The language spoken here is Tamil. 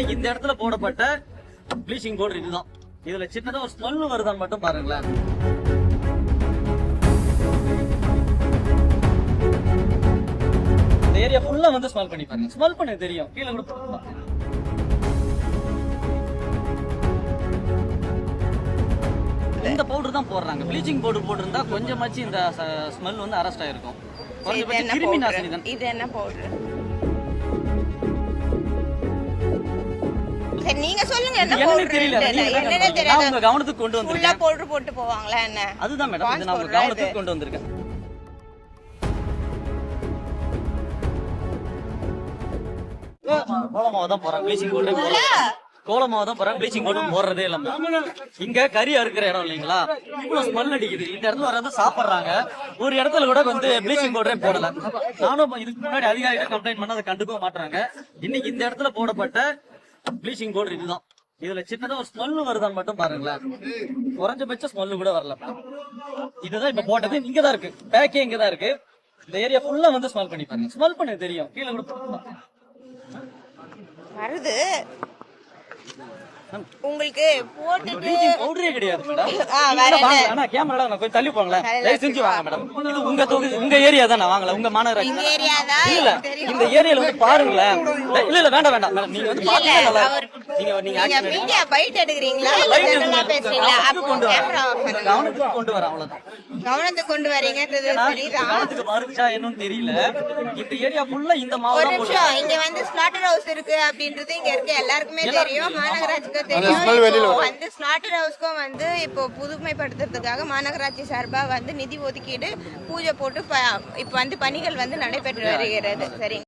இன்னைக்கு இந்த இடத்துல போடப்பட்ட ப்ளீச்சிங் பவுடர் இதுதான். இதுல சின்னதா ஒரு ஸ்மெல் வருதான்னு மட்டும் பாருங்களேன். இந்த ஏரியா ஃபுல்லா வந்து ஸ்மெல் பண்ணி பாருங்க. ஸ்மெல் பண்ண தெரியும். கீழே கூட. இந்த பவுடர் தான் போடுறாங்க. ப்ளீச்சிங் பவுடர் போட்டிருந்தா கொஞ்சமாச்சு இந்த ஸ்மெல் வந்து அரெஸ்ட் ஆயிருக்கும். இது என்ன பவுடர் சரி நீங்க சொல்லுங்க என்ன தெரியல என்னன்னு தெரியாது? உங்க கவனத்துக்கு கொண்டு ஃபுல்லா வந்திருக்கேன். பவுடர் போட்டு போவாங்களா என்ன? அதுதான் மேடம் இது நான் கவனத்துக்கு? கொண்டு வந்திருக்கேன். கோலமாவை தான் போறேன் ப்ளீச்சிங் பவுடர் கோலமாவை தான் போறேன் ப்ளீச்சிங் பவுடர் போடுறதே இல்லாம இங்க கறி அறுக்கிற இடம் இல்லைங்களா? இவ்வளவு ஸ்மெல் அடிக்குது. இந்த இடத்துல வர்றது சாப்பிடுறாங்க. ஒரு இடத்துல கூட வந்து ப்ளீச்சிங் பவுடரே போடல. நானும் இதுக்கு முன்னாடி அதிகாரிகிட்ட கம்ப்ளைண்ட் பண்ண அதை கண்டுக்க மாட்டாங்க இன்னைக்கு இந்த இடத்துல போடப்பட்ட ப்ளீச்சிங் பவுடர் இதுதான். இதுல சின்னதா ஒரு ஸ்மெல் வருதான்னு மட்டும் பாருங்களேன். குறைஞ்சபட்ச ஸ்மெல்லு கூட வரல. இதுதான் இப்ப போட்டது. இங்க தான் இருக்கு. பேக்கே இங்க தான் இருக்கு. இந்த ஏரியா ஃபுல்லா வந்து ஸ்மெல் பண்ணி பாருங்க ஸ்மெல் பண்ண தெரியும். கீழே கூட வருது. உங்களுக்கு போட்டுட்டு பவுடரே கிடையாது மேடம் கேமரா கொஞ்சம் தள்ளி போங்களேன். தயவு செஞ்சு வாங்க மேடம் இது உங்க தொகுதி உங்க ஏரியா தான் வாங்கல உங்க மாநகராட்சி. இல்ல இந்த ஏரியால வந்து பாருங்களேன். இல்ல இல்ல வேண்டாம் வேண்டாம் மேடம் நீங்க வந்து பாத்தீங்கன்னா நல்லா. நீங்க நீங்க. மீடியா பைட் எடுக்கிறீங்களா? இல்ல. பேசுறீங்களா? அப்போ கொண்டு. கேமரா கவனத்துக்கு கொண்டு வரேன் அவ்வளவுதான். கவனத்துக்கு கொண்டு வரீங்கன்றது ஏன்னா, சரிதான் கவனத்துக்கு வருச்சா என்னன்னு தெரியல. இந்த ஏரியா ஃபுல்லா இந்த ஒரு நிமிஷம். இங்க வந்து ஸ்லாட்டர் ஹவுஸ் இருக்கு அப்படின்றது இங்க இருக்க. எல்லாருக்குமே தெரியும். மாநகராட்சிக்கு தெரியும். வந்து ஸ்லாட்டர் ஹவுஸ்க்கும் வந்து இப்போ புதுமைப்படுத்துறதுக்காக மாநகராட்சி சார்பா வந்து நிதி ஒதுக்கீடு பூஜை போட்டு இப்போ வந்து பணிகள் வந்து நடைபெற்று வருகிறது. சரி